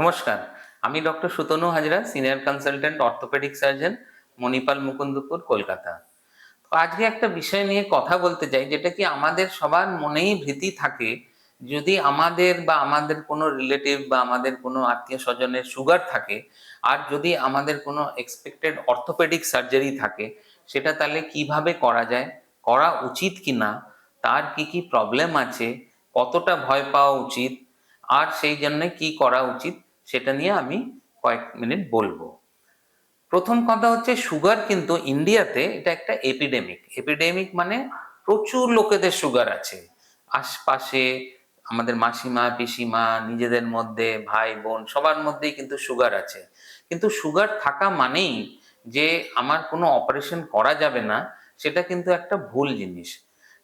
নমস্কার, আমি doctor Sutanu Hazra, senior consultant orthopaedic surgeon, Manipal Mukundapur, Kolkata. তো আজকে একটা বিষয় নিয়ে কথা বলতে চাই, যেটা কি আমাদের সবার মনেই ভীতি থাকে, যদি আমাদের বা আমাদের কোনো রিলেটিভ বা আমাদের কোনো আত্মীয় স্বজনের সুগার থাকে, আর যদি আমাদের কোনো এক্সপেক্টেড অর্থোপেডিক সার্জারি থাকে, সেটা তাহলে কীভাবে করা যায়, করা উচিত কি না তার কি কি প্রবলেম আছে, কতটা ভয় পাওয়া উচিত, আর সেই জন্য কি করা উচিত সেটা নিয়ে আমি কয়েক মিনিট বলব। প্রথম কথা হচ্ছে সুগার কিন্তু ইন্ডিয়াতে এটা একটা এপিডেমিক এপিডেমিক মানে প্রচুর লোকেদের সুগার আছে। আশপাশে আমাদের মাসিমা, পিসিমা, নিজেদের মধ্যে, ভাই, বোন, সবার মধ্যেই কিন্তু সুগার আছে। কিন্তু সুগার থাকা মানেই যে আমার কোনো অপারেশন করা যাবে না, সেটা কিন্তু একটা ভুল জিনিস।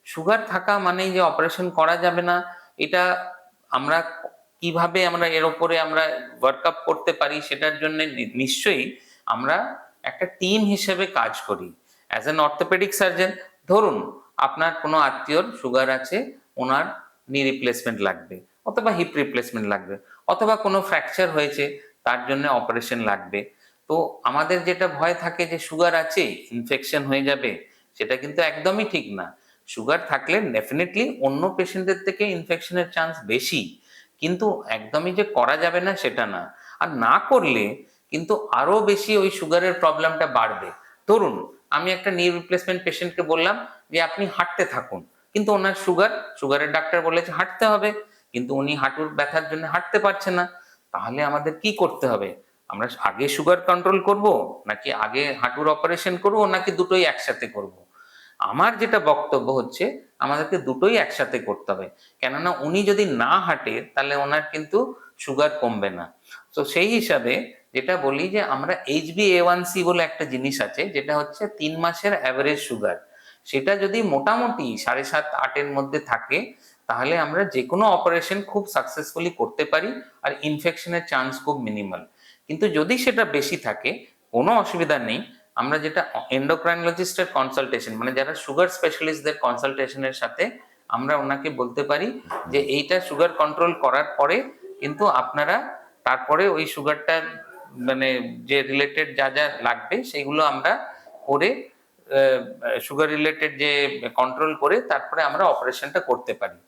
সুগার থাকা মানেই যে অপারেশন করা যাবে না, এটা আমরা কীভাবে আমরা এর উপরে আমরা ওয়ার্কআপ করতে পারি সেটার জন্য নিশ্চয়ই আমরা একটা টিম হিসেবে কাজ করি। অ্যাজ অ্যান অর্থোপেডিক সার্জন ধরুন আপনার কোনো আত্মীয়র সুগার আছে, ওনার নি রিপ্লেসমেন্ট লাগবে, অথবা হিপ রিপ্লেসমেন্ট লাগবে, অথবা কোনো ফ্র্যাকচার হয়েছে, তার জন্য অপারেশন লাগবে। তো আমাদের যেটা ভয় থাকে যে সুগার আছে ইনফেকশন হয়ে যাবে, সেটা কিন্তু একদমই ঠিক না। সুগার থাকলে ডেফিনেটলি অন্য পেশেন্টদের থেকে ইনফেকশনের চান্স বেশি। কিন্তু একদমই যে করা যাবে না সেটা না। আর না করলে কিন্তু আরও বেশি ওই সুগারের প্রবলেমটা বাড়বে। ধরুন, আমি একটা নি রিপ্লেসমেন্ট পেশেন্টকে বললাম যে, আপনি হাঁটতে থাকুন। কিন্তু ওনার সুগার সুগারের ডাক্তার বলেছে, হাঁটতে হবে। কিন্তু উনি হাঁটুর ব্যথার জন্য হাঁটতে পারছে না। তাহলে আমাদের কি করতে হবে? আমরা আগে সুগার কন্ট্রোল করব, নাকি আগে হাঁটুর অপারেশন করব, নাকি দুটোই একসাথে করব? আমার যেটা বক্তব্য হচ্ছে, আমাদেরকে দুটোই একসাথে করতে হবে। কেননা উনি যদি না হাঁটে, তাহলে ওনার কিন্তু সুগার কমবে না। তো সেই হিসাবে যেটা বলি যে, আমরা H B A one C বলে একটা জিনিস আছে, যেটা হচ্ছে তিন মাসের অ্যাভারেজ সুগার সেটা যদি মোটামুটি সাড়ে সাত, আটের মধ্যে থাকে, তাহলে আমরা যে কোনো অপারেশন খুব সাকসেসফুলি করতে পারি, আর ইনফেকশনের চান্স খুব মিনিমাল কিন্তু যদি সেটা বেশি থাকে, কোনো অসুবিধা নেই। আমরা যেটা এন্ডোক্রাইনোলজিস্টের কনসালটেশন মানে যারা সুগার স্পেশালিস্টদের কনসালটেশনের সাথে আমরা ওনাকে বলতে পারি যে এইটা সুগার কন্ট্রোল করার পরে কিন্তু আপনারা তারপরে ওই সুগারটা মানে যে রিলেটেড যা যা লাগবে সেগুলো আমরা করে সুগার রিলেটেড যে কন্ট্রোল করে তারপরে আমরা অপারেশনটা করতে পারি।